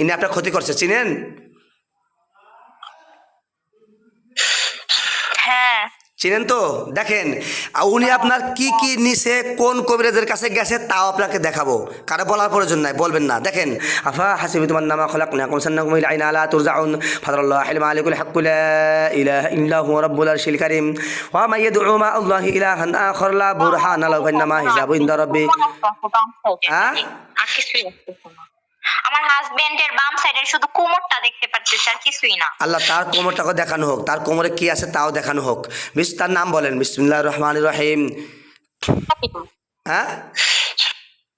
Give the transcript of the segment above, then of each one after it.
ইনি আপনার ক্ষতি করছে চিনেন? হ্যাঁ। চিনেন তো? দেখেন উনি আপনার কি কি নিছে কোন কবিরাজের কাছে গেছে তাও আপনাকে দেখাবো। কারও বলার প্রয়োজন নাই বলবেন না। দেখেন আফা হাসিবি তোমার নামা খলাক না কোন সান্না কুমিল আইনা আলা তুরজাউন। ফাদরাল্লাহ ইলমা আলিকুল হাক্কুল ইলাহা ইল্লা রাব্বুল আরশিল কারীম। ওয়া মা ইয়াদউ মা আল্লাহ ইলাহান আখার লা বুরহান লাহু ফান্নামা হিসাবু ইনদা রাব্বি। হ্যাঁ? আমার হাজবেন্ডের বাম সাইডের শুধু কোমরটা দেখতে আর কিছুই না। আল্লাহ তার কোমরটাকে দেখানো হোক তার কোমরে কি আছে তাও দেখানো হোক। বিস তার নাম বলেন। বিসমিল্লাহির রহমানির রহিম। হ্যাঁ?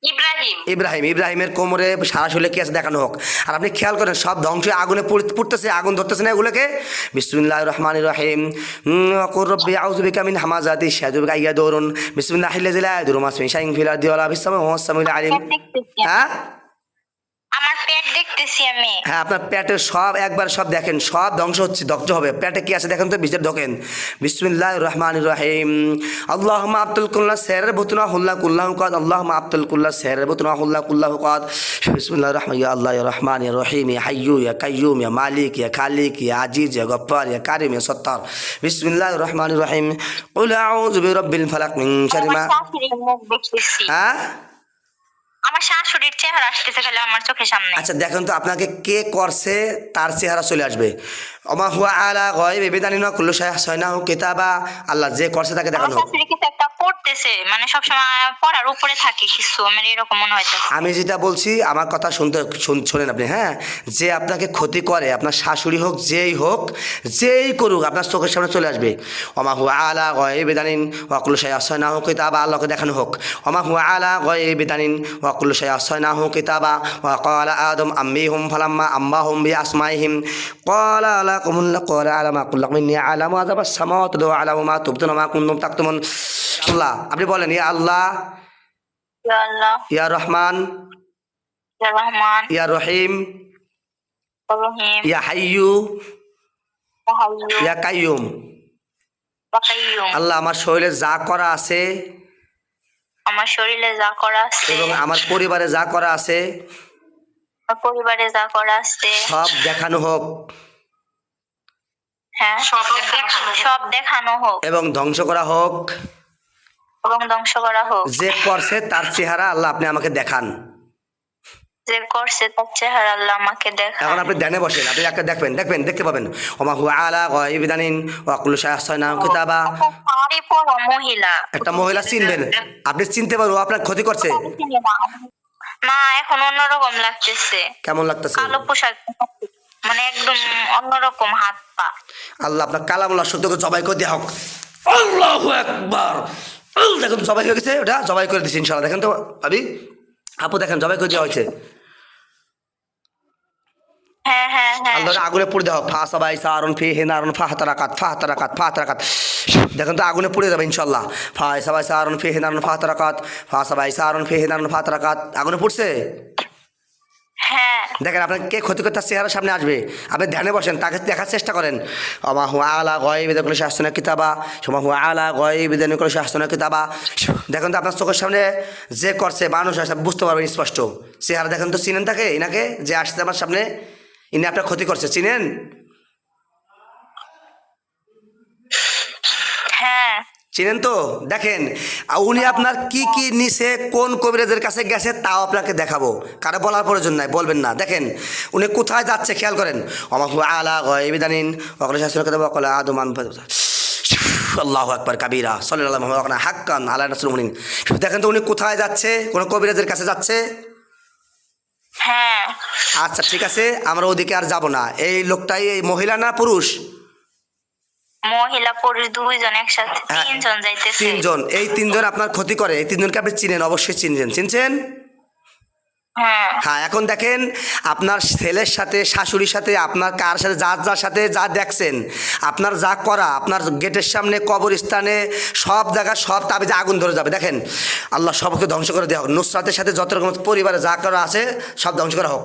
ইব্রাহিম। ইব্রাহিম ইব্রাহিমের কোমরে সারা শরীরে কি আছে দেখানো হোক। আর আপনি খেয়াল করেন সব ধ্বংস আগুনে পুড়- পুড়তেছে আগুন ধরতেছে না এগুলোকে? বিসমুল্লাহ রহমান রহিম। রব্বি আউজুবিকা মিন হামাজাতি শাহাদুবিকা ইয়া দৌরুন বিসমুল্লাহ হিল্লাজিলা দুরুমাস মিন শাইন ফিল আরদি ওয়ালা সামিল আলিম। আমি। হ্যাঁ? দেখতেছি আমি। হ্যাঁ আপনার পেটের সব একবার সব দেখেন সব ধ্বংস হচ্ছে ধ্বংস হবে। পেটে কি আছে দেখেন তো ভিতরে ঢোকেন। বিসমিল্লাহ রহমান রহিম। আল্লাহ আব্দুল কুল্লাহ সেরের বুতনা হুল্লাহ কুল্লাহ কদ আল্লাহ আব্দুল কুল্লাহ সেরের বুতনা হুল্লাহ কুল্লাহ কদ। বিসমিল্লাহ রহমান ইয়া আল্লাহ ইয়া রহমান ইয়া রহিম ইয়া হাইয়ু ইয়া কাইয়ুম ইয়া মালিক ইয়া খালিক ইয়া আজিজ ইয়া গফফার ইয়া কারিম ইয়া সত্তার। বিসমিল্লাহ রহমান রহিম। কুল আউযু বিরাব্বিল ফালাক মিন শাররি মা হ্যাঁ? আমার শাশুড়ির চেহারা আসতেছে খালি আমার চোখের সামনে। আচ্ছা দেখেন তো আপনাকে কে করছে তার চেহারা চলে আসবে। অমা হুয়া আলা গয় বেবেদানি না কুল্লু শাহ সয়না হু কেতাবা। আল্লাহ যে করছে তাকে দেখানো হোক। হয়েছে মানে সব সময় পড়ার উপরে থাকে কিছু, আমার এরকম মনে হইছে আমি যেটা বলছি, আমার কথা শুনতে, শুন- আপনি হ্যাঁ? যে আপনাকে ক্ষতি করে, আপনার শাশুড়ি হোক, যেই হোক, যেই করুক, আপনার চোখের সামনে চলে আসবে। অমা হুয়া আলা গয়ে বেদানিন অকুল সাই আশ্রয় না হোক কিতাবা, আল্লাহকে দেখানো হোক। অমা হুয়া আলা গয়ে বেদানিন অকুল সাই আশ্রয় না হোক কিতাবা কলা আদম আম্মি হুম ফালাম্মা আম্মা হুম বি আসমাই হিম কলা আলা কমুল্লা কলা আলামা কুল্লাকুমিন আলামা আজাবা সামাত আলামা তুবতনমা কুন্দম তাক্তমন। আল্লাহ আপনি বলেন ইয়া আল্লাহ ইয়া রহমান ইয়া রহিম ইয়া হাইয়ু ইয়া কাইয়ুম। আল্লাহ আমার শরীরে যা করা আছে আমার শরীরে যা করা আছে এবং আমার পরিবারে যা করা আছে আমার পরিবারে যা করা আছে সব দেখানো হোক। হ্যাঁ সব দেখানো হোক। এবং ধ্বংস করা হোক। এবং ধ্বংস করা হোক। যে করছে তার চেহারা আল্লাহ আপনি আমাকে দেখান। যে করছে তার চেহারা আল্লাহ আমাকে দেখা এখন আপনি ধ্যানে বসেন আপনি একটা দেখবেন দেখবেন দেখতে পাবেন। ওমা হুয়া আলা গয়বিদানিন ওয়াকুল শাহ সয়না কিতাবা। মহিলা। একটা মহিলা চিনবেন আপনি চিনতে পারব আপনার ক্ষতি করছে। না এখন অন্যরকম লাগতেছে। কেমন লাগতেছে? কালো পোশাক মানে একদম অন্যরকম হাত পা। আল্লাহ আপনার কালামুল্লাহ সত্যকে জবাই করে দেওয়া হোক। আল্লাহ একবার দেখুন জবাই হয়ে গেছে ওটা জবাই করে দিচ্ছি ইনশাল্লাহ দেখেন তো আবি আপু দেখেন জবাই করে দেওয়া হয়েছে। হ্যাঁ হ্যাঁ হ্যাঁ। আগুনে পুড়ে দেওয়া ফা দেখেন তো আগুনে পুড়ে যাবে ইনশাল্লাহ ফা সবাই সারুন ফি হেনারুন ফা হাতারাকাত ফা সবাই সারুন ফি হেনারুন ফা হাতারাকাত আগুনে পুড়ছে? দেখেন আপনার কে ক্ষতি করতে চেহারা সামনে আসবে। আপনি ধ্যানে বসেন, তাকে দেখার চেষ্টা করেন। আমা হুয়া আলা গয় বেদকুল শাসনা কিতাবা। সমা হুয়া আলা গয় বেদকুল শাসনা কিতাবা। দেখেন তো, আপনার চোখের সামনে যে করছে, মানুষ আসে বুঝতে পারবেন স্পষ্ট। চেহারা দেখেন তো, চিনেন তাকে, ইনাকে, যে আসছে আমার সামনে, ইনি আপনার ক্ষতি করছে, চিনেন? হ্যাঁ। চিনেন তো? দেখেন উনি আপনার কি কি নিছে কোন কবিরাজের কাছে গেছে তাও আপনাকে দেখাবো। কারও বলার প্রয়োজন নাই বলবেন না। দেখেন উনি কোথায় যাচ্ছে খেয়াল করেন। অমাহু আলা গয়বিদানিন অকলে শাসন কথা অকলে আদমান আল্লাহ আকবর কাবিরা। সাল্লাহ হাক্কান আল্লাহ নাসরুমিন দেখেন তো উনি কোথায় যাচ্ছে? কোন কবিরাজের কাছে যাচ্ছে? হ্যাঁ। আচ্ছা ঠিক আছে আমরা ওদিকে আর যাব না। এই লোকটাই এই মহিলা না পুরুষ? মহিলা পুরুষ দুইজন একসাথে হ্যাঁ, তিনজন যাইতেছে। তিনজন। এই তিনজন আপনার ক্ষতি করে। এই তিনজনকে আপনি চিনেন অবশ্যই চিনছেন চিনছেন? হ্যাঁ। হ্যাঁ এখন দেখেন আপনার ছেলের সাথে শাশুড়ির সাথে আপনার কার সাথে যার যার সাথে যা দেখছেন আপনার যা করা আপনার গেটের সামনে কবরস্থানে সব জায়গা সব তাবিজে আগুন ধরে যাবে। দেখেন আল্লাহ সবকে ধ্বংস করে দেওয়া হোক। নুসরাতের সাথে যত রকম পরিবারে যা করা আছে সব ধ্বংস করা হোক।